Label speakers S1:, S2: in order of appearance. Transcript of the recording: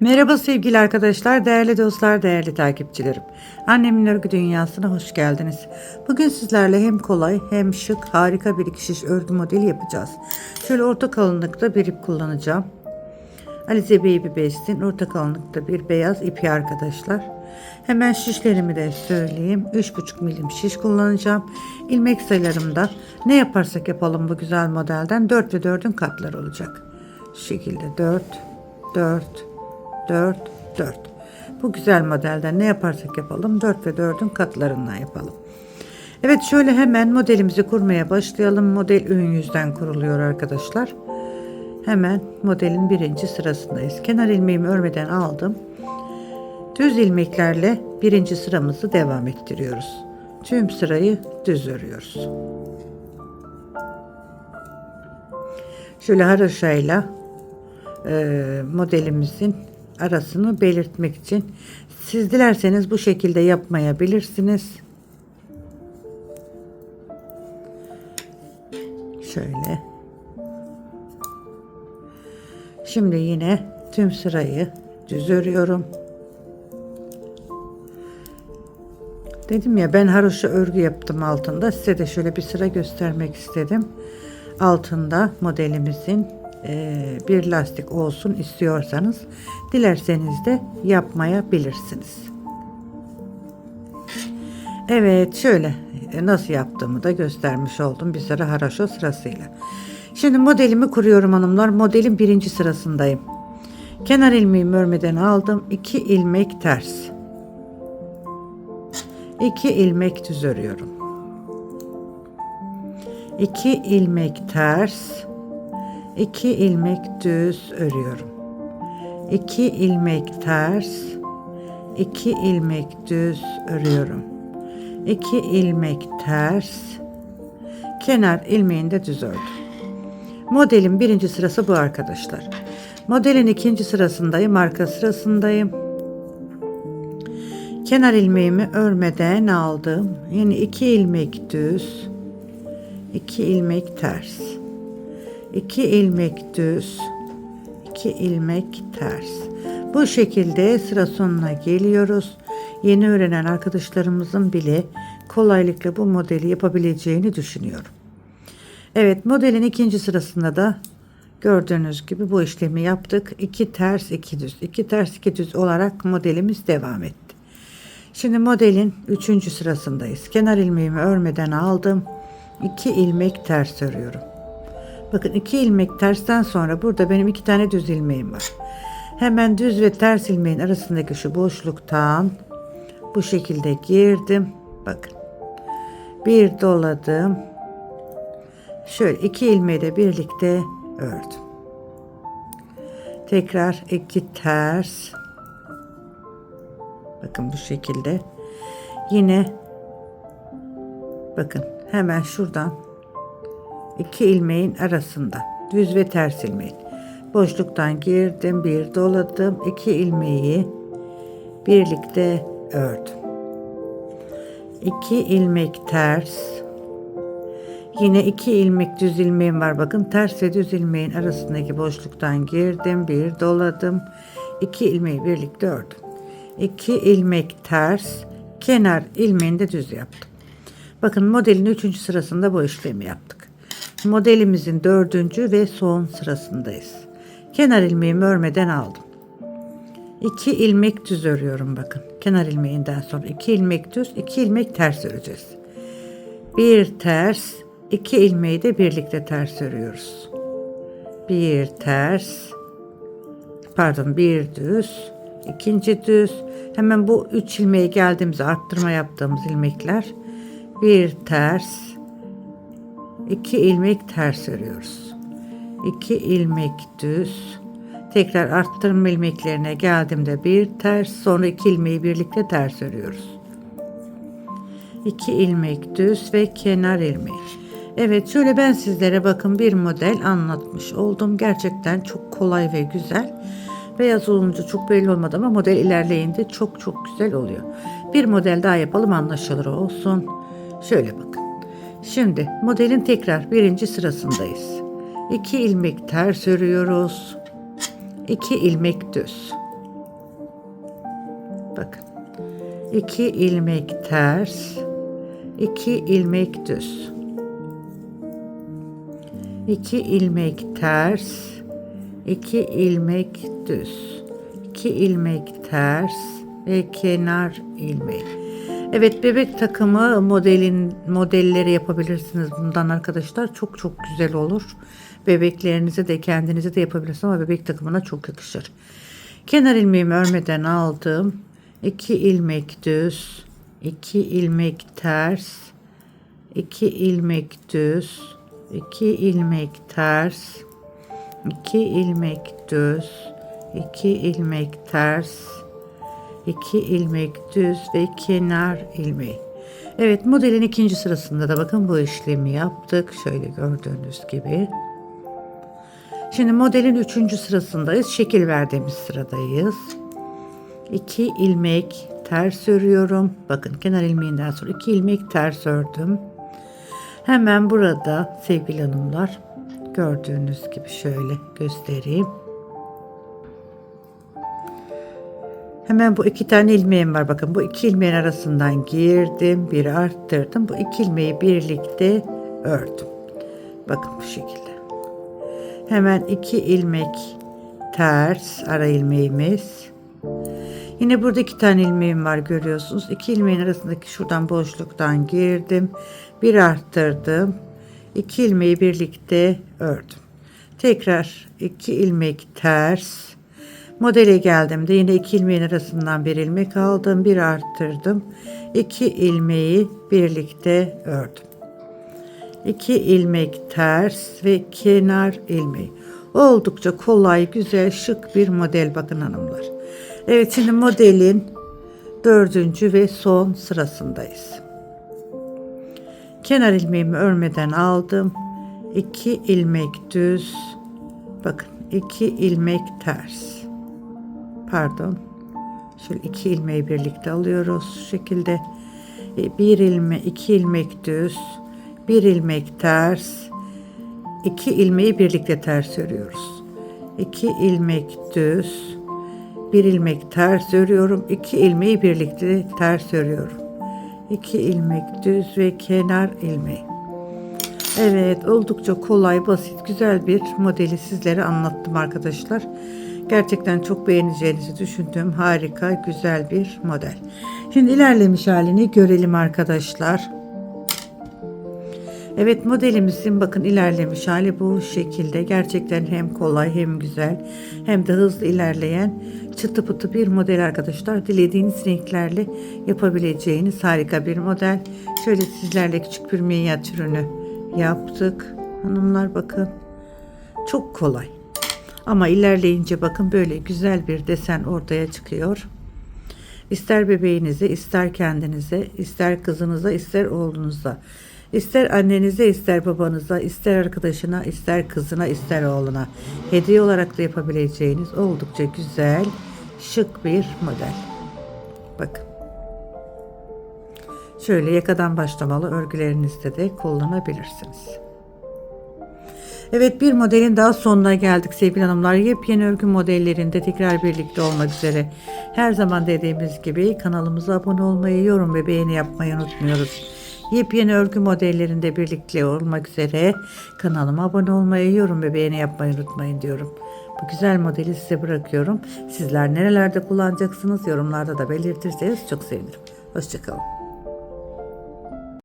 S1: Merhaba sevgili arkadaşlar, değerli dostlar, değerli takipçilerim. Annemin örgü dünyasına hoş geldiniz. Bugün sizlerle hem kolay hem şık harika bir dikiş örgü modeli yapacağız. Şöyle orta kalınlıkta bir ip kullanacağım. Alize Baby Best'in orta kalınlıkta bir beyaz ipi arkadaşlar. Hemen şişlerimi de söyleyeyim. 3,5 milim şiş kullanacağım. İlmek sayılarımda ne yaparsak yapalım bu güzel modelden 4 ve 4'ün katları olacak. Şu şekilde 4, 4, 4, 4. Bu güzel modelden ne yaparsak yapalım 4 ve 4'ün katlarından yapalım. Evet şöyle hemen modelimizi kurmaya başlayalım. Model ön yüzden kuruluyor arkadaşlar. Hemen modelin birinci sırasındayız. Kenar ilmeğimi örmeden aldım. Düz ilmeklerle birinci sıramızı devam ettiriyoruz. Tüm sırayı düz örüyoruz. Şöyle haroşayla e, modelimizin arasını belirtmek için siz dilerseniz bu şekilde yapmayabilirsiniz. Şöyle. Şimdi yine tüm sırayı düz örüyorum. Dedim ya ben haroşa örgü yaptım altında. Size de şöyle bir sıra göstermek istedim. Altında modelimizin bir lastik olsun istiyorsanız dilerseniz de yapmayabilirsiniz. Evet şöyle e, nasıl yaptığımı da göstermiş oldum bir sıra haraşo sırasıyla. Şimdi modelimi kuruyorum hanımlar. Modelin birinci sırasındayım. Kenar ilmeğimi örmeden aldım. 2 ilmek ters. 2 ilmek düz örüyorum. 2 ilmek ters. 2 ilmek düz örüyorum. 2 ilmek ters. 2 ilmek düz örüyorum. 2 ilmek ters. Kenar ilmeğini de düz ördüm. Modelin birinci sırası bu arkadaşlar. Modelin ikinci sırasındayım, arka sırasındayım. Kenar ilmeğimi örmeden aldım. Yani iki ilmek düz, iki ilmek ters, iki ilmek düz, iki ilmek ters. Bu şekilde sıra sonuna geliyoruz. Yeni öğrenen arkadaşlarımızın bile kolaylıkla bu modeli yapabileceğini düşünüyorum. Evet modelin ikinci sırasında da gördüğünüz gibi bu işlemi yaptık. 2 ters 2 düz. 2 ters 2 düz olarak modelimiz devam etti. Şimdi modelin üçüncü sırasındayız. Kenar ilmeğimi örmeden aldım. 2 ilmek ters örüyorum. Bakın 2 ilmek tersten sonra burada benim iki tane düz ilmeğim var. Hemen düz ve ters ilmeğin arasındaki şu boşluktan bu şekilde girdim. Bakın. Bir doladım. Şöyle iki ilmeği de birlikte ördüm. Tekrar iki ters. Bakın bu şekilde. Yine bakın hemen şuradan iki ilmeğin arasında düz ve ters ilmeğin boşluktan girdim bir doladım iki ilmeği birlikte ördüm. İki ilmek ters Yine iki ilmek düz ilmeğim var. Bakın ters ve düz ilmeğin arasındaki boşluktan girdim. Bir doladım. iki ilmeği birlikte ördüm. İki ilmek ters. Kenar ilmeğini de düz yaptım. Bakın modelin üçüncü sırasında bu işlemi yaptık. Modelimizin dördüncü ve son sırasındayız. Kenar ilmeğimi örmeden aldım. İki ilmek düz örüyorum bakın. Kenar ilmeğinden sonra iki ilmek düz, iki ilmek ters öreceğiz. Bir ters, iki ilmeği de birlikte ters örüyoruz. Bir ters, pardon bir düz, ikinci düz. Hemen bu üç ilmeğe geldiğimizde arttırma yaptığımız ilmekler. Bir ters, iki ilmek ters örüyoruz. İki ilmek düz. Tekrar arttırma ilmeklerine geldiğimde bir ters, sonra iki ilmeği birlikte ters örüyoruz. 2 ilmek düz ve kenar ilmeği. Evet şöyle ben sizlere bakın bir model anlatmış oldum. Gerçekten çok kolay ve güzel. Beyaz olunca çok belli olmadı ama model ilerleyince çok çok güzel oluyor. Bir model daha yapalım anlaşılır olsun. Şöyle bakın. Şimdi modelin tekrar birinci sırasındayız. 2 ilmek ters örüyoruz. 2 ilmek düz. Bakın. 2 ilmek ters, 2 ilmek düz. 2 ilmek ters, 2 ilmek düz. 2 ilmek ters ve kenar ilmeği. Evet bebek takımı modelin modelleri yapabilirsiniz bundan arkadaşlar. Çok çok güzel olur. Bebeklerinize de kendinize de yapabilirsiniz ama bebek takımına çok yakışır. Kenar ilmeğimi örmeden aldım. 2 ilmek düz, 2 ilmek ters, 2 ilmek düz, 2 ilmek ters, 2 ilmek düz, 2 ilmek ters, 2 ilmek düz ve kenar ilmeği. Evet modelin ikinci sırasında da bakın bu işlemi yaptık. Şöyle gördüğünüz gibi. Şimdi modelin üçüncü sırasındayız. Şekil verdiğimiz sıradayız. 2 ilmek ters örüyorum. Bakın kenar ilmeğinden sonra 2 ilmek ters ördüm. Hemen burada sevgili hanımlar gördüğünüz gibi şöyle göstereyim. Hemen bu iki tane ilmeğim var. Bakın bu iki ilmeğin arasından girdim. Bir arttırdım. Bu iki ilmeği birlikte ördüm. Bakın bu şekilde. Hemen iki ilmek ters ara ilmeğimiz. Yine burada iki tane ilmeğim var görüyorsunuz. İki ilmeğin arasındaki şuradan boşluktan girdim. Bir arttırdım. İki ilmeği birlikte ördüm. Tekrar iki ilmek ters. Modele geldiğimde yine iki ilmeğin arasından bir ilmek aldım. Bir arttırdım. İki ilmeği birlikte ördüm. 2 ilmek ters ve kenar ilmeği. Oldukça kolay, güzel, şık bir model bakın hanımlar. Evet şimdi modelin dördüncü ve son sırasındayız. Kenar ilmeğimi örmeden aldım. 2 ilmek düz. Bakın 2 ilmek ters. Pardon. Şöyle 2 ilmeği birlikte alıyoruz şu şekilde. E, Bir ilme, iki ilmek düz, bir ilmek ters, iki ilmeği birlikte ters örüyoruz. İki ilmek düz, bir ilmek ters örüyorum, iki ilmeği birlikte ters örüyorum. İki ilmek düz ve kenar ilmeği. Evet, oldukça kolay, basit, güzel bir modeli sizlere anlattım arkadaşlar. Gerçekten çok beğeneceğinizi düşündüğüm harika, güzel bir model. Şimdi ilerlemiş halini görelim arkadaşlar. Evet modelimizin bakın ilerlemiş hali bu şekilde. Gerçekten hem kolay hem güzel hem de hızlı ilerleyen çıtı pıtı bir model arkadaşlar. Dilediğiniz renklerle yapabileceğiniz harika bir model. Şöyle sizlerle küçük bir minyatürünü yaptık. Hanımlar bakın. Çok kolay. Ama ilerleyince bakın böyle güzel bir desen ortaya çıkıyor. İster bebeğinize, ister kendinize, ister kızınıza, ister oğlunuza, ister annenize, ister babanıza, ister arkadaşına, ister kızına, ister oğluna hediye olarak da yapabileceğiniz oldukça güzel, şık bir model. Bakın. Şöyle yakadan başlamalı örgülerinizde de kullanabilirsiniz. Evet bir modelin daha sonuna geldik sevgili hanımlar. Yepyeni örgü modellerinde tekrar birlikte olmak üzere. Her zaman dediğimiz gibi kanalımıza abone olmayı, yorum ve beğeni yapmayı unutmuyoruz. Yepyeni örgü modellerinde birlikte olmak üzere kanalıma abone olmayı, yorum ve beğeni yapmayı unutmayın diyorum. Bu güzel modeli size bırakıyorum. Sizler nerelerde kullanacaksınız yorumlarda da belirtirseniz çok sevinirim. Hoşçakalın.